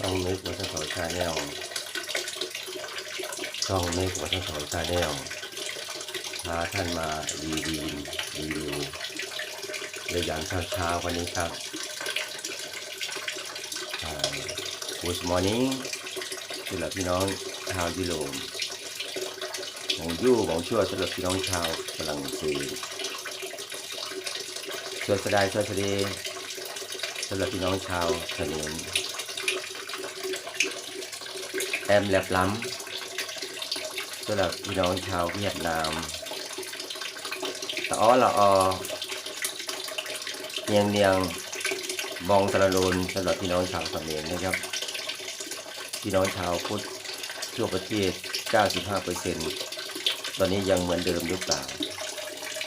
ช่องเมกวัฒนธรรมชาแนลช่องเมกวัฒนธรรมชาแนลพาท่านมารีวิวรีวิวในยามเช้าเช้าๆวันนี้ครับอ่า Good morning สำหรับพี่น้องชาวยุโรปของยู่ของชั่วสำหรับพี่น้องชาวฝรั่งเศสสวัสดีสวัสดีสำหรับพี่น้องชาวเขมร แอมแลบล้ำสำหรับพี่น้องชาวเวียดนามตะอ้อละออเนียงเนียงบองตะละโลนสำหรับพี่น้องชาวเขมรนะครับ พี่น้องชาวพุทธทั่วประเทศ 95%ตอนนี้ยังเหมือนเดิมหรือเปล่า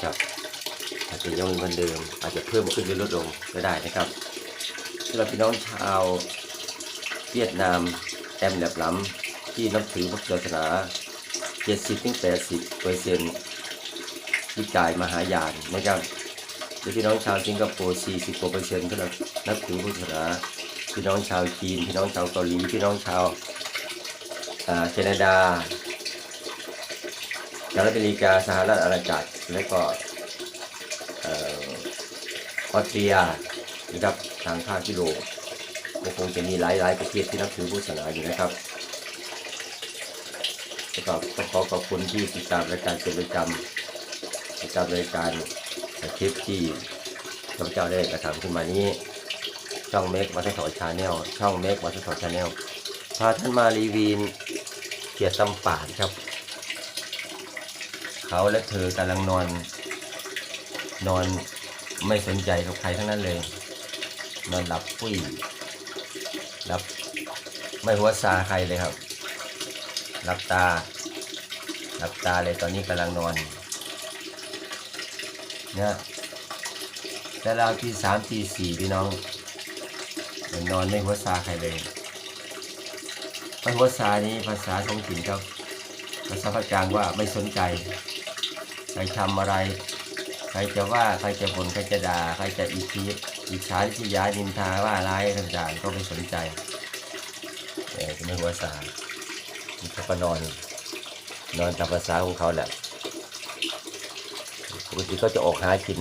ครับอาจจะยังเหมือนเดิม อาจจะเพิ่มขึ้นหรือลดลงก็ได้นะครับสำหรับพี่น้องชาวเวียดนาม แอมแหลบล้ำที่นับถือพระศาสนา 70ถึง80เปอร์เซ็นต์ที่กายมหายานนะครับหรือพี่น้องชาวสิงคโปร์ 40กว่าเปอร์เซ็นต์ที่นับถือพุทธศาสนาพี่น้องชาวจีน พี่น้องชาวเกาหลี พี่น้องชาวแคนาดาสหรัฐอเมริกา สหรัฐอาณาจักร และก็ออออสเตรียนะครับทางภาคยุโรป ก็คงจะมีหลายๆประเทศที่นับถือพุทธศาสนาอยู่นะครับแล้วก็ต้องขอขอบคุณที่ติดตามรายการเป็นประจำติดตามรายการคลิปที่พระเจ้าได้กระทำขึ้นมานี้ ช่องเมกวัฒนธรรมชาแนลช่องเมกวัฒนธรรมชาแนลพาท่านมารีวิวเกียรติตำป่านครับ เขาและเธอกำลังนอน นอนไม่สนใจกับใครทั้งนั้นเลย นอนหลับปุ้ย รับ ไม่หัวซาใครเลยครับ รับตา รับตาเลยตอนนี้กำลังนอนเนี่ยแต่เราที่สามที่สี่พี่น้องยังนอนไม่หัวซาใครเลยไม่หัวซานี้ภาษาท้องถิ่นครับภาษาภาคกลางว่าไม่สนใจใครทำอะไร ใครจะว่าใครจะบ่นใครจะด่าใครจะอีที อิจฉาที่ย้ายนินทาว่าร้ายต่างๆก็ไม่สนใจเออจะไม่หัวสาเขาก็นอน นอนตามภาษาของเขาแหละปกติก็จะออกหากิน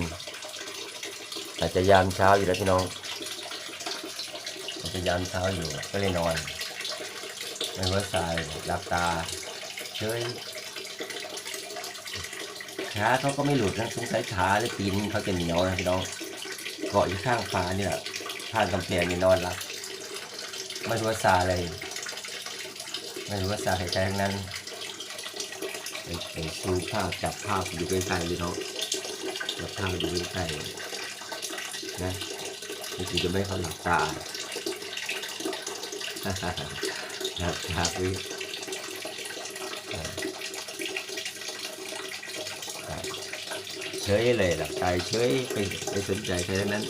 อาจจะยามเช้าอยู่แล้วพี่น้องอาจจะยามเช้าอยู่ก็เลยนอนไม่หัวสายหลับตาเฉยขาเขาก็ไม่หลุดนะสงสัยขาหรือตีนเขาจะเหนียวนะพี่น้อง เกาะอยู่ข้างฝาเนี่ยข้างกำแพงนี่นอนหลับไม่รู้ว่าซาอะไรไม่รู้ว่าซาใครๆทั้งนั้นไอ้ไอ้ซูภาพจับภาพอยู่ใกล้ๆเลยเนาะจับภาพอยู่ใกล้ๆนะนี่คือจะไม่เขาหลับตาหลับตาไป ฉยเลยหลับตาเฉยไปไม่สนใจใครทั้งนั้น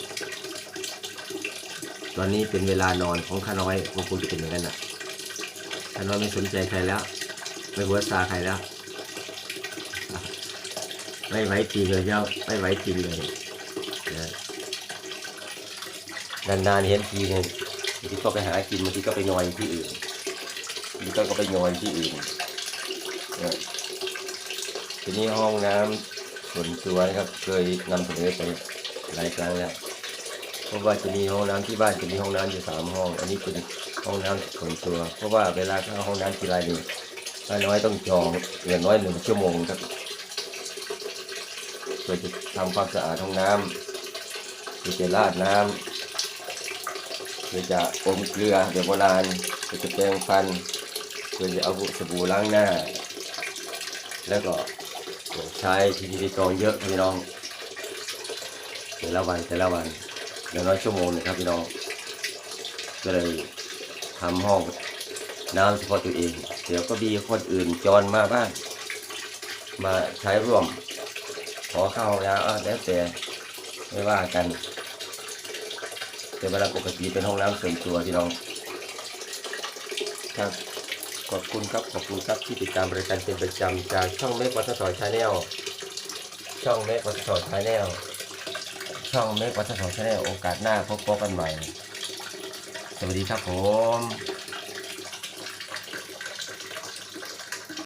ตอนนี้เป็นเวลานอนของข้าน้อยคงคงจะเป็นอย่างนั้นน่ะข้าน้อยไม่สนใจใครแล้ว ไม่หัวซาใครแล้ว ไม่ไหวจริงเลยเจ้าไม่ไหวจริงเลยนะนานๆเห็นทีหนึงบางทีก็ไปหากินบางทีก็ไปนอนที่อื่นบางทีก็ไปนอนที่อื่นนะทีนี้ห้องน้ำ สวนตัวนะครับ เคยนำเสนอไปหลายครั้งแล้วเพราะว่าจะมีห้องน้ำที่บ้านจะมีห้องน้ำอยู่สามห้อง อันนี้เป็นห้องน้ำส่วนตัว เพราะว่าเวลาเข้าห้องน้ำทีไรนี่ถ้าน้อยต้องจองอย่างน้อยหนึ่งชั่วโมงครับเพื่อจะทำความสะอาดห้องน้ำเพื่อจะราดน้ำเพื่อจะอมเกลือแบบโบราณเพื่อจะแปรงฟันเพื่อจะเอาสบู่ล้างหน้า แล้วก็ ใช้ทีวีกองเยอะพี่น้องแต่ละวันแต่ละวันอย่างน้อยชั่วโมงหนึงครับพี่น้องก็เลยทำห้องน้ำเฉพาะตัวเอง เดี๋ยวก็มีคนอื่นจรมาบ้างมาใช้ร่วม ขอเข้าห้องน้ำอะแล้วแต่ไม่ว่ากัน แต่เวลาปกติเป็นห้องน้ำส่วนตัวพี่น้องครับ ขอบคุณครับ ขอบคุณครับที่ติดตามรายการเป็นประจำจากช่องเมกวัฒนธรรมชาแนลช่องเมกวัฒนธรรมชาแนลช่องเมกวัฒนธรรมชาแนลโอกาสหน้าพบกันใหม่ สวัสดีครับผม